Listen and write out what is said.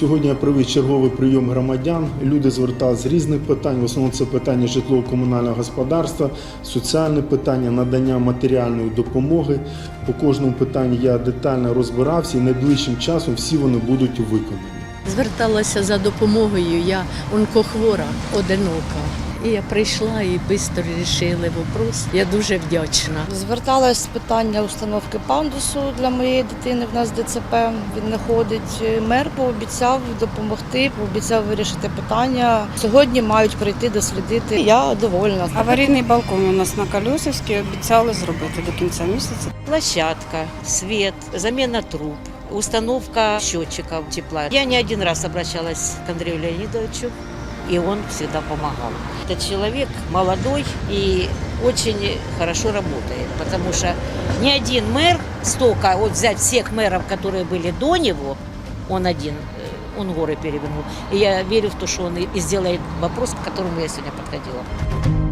Сьогодні я провів черговий прийом громадян. Люди зверталися з різних питань. В основному це питання житлово-комунального господарства, соціальне питання, надання матеріальної допомоги. По кожному питанню я детально розбирався і найближчим часом всі вони будуть виконані. Зверталася за допомогою, я онкохвора, одинока. І я прийшла і швидко вирішили вопрос. Я дуже вдячна. Зверталась з питання установки пандусу для моєї дитини. В нас ДЦП він не ходить. Мер пообіцяв допомогти, пообіцяв вирішити питання. Сьогодні мають прийти дослідити. Я довольна. Аварійний балкон у нас на Колесовській обіцяли зробити до кінця місяця. Площадка, свет, замена труб, установка счетчиков тепла. Я не один раз обращалась к Андрею Леонидовичу, и он всегда помогал. Этот человек молодой и очень хорошо работает, потому что ни один мэр столько, вот взять всех мэров, которые были до него, он один, э, он горы перевернул. И я верю в то, что он и и сделает вопрос, к которому я сегодня подходила.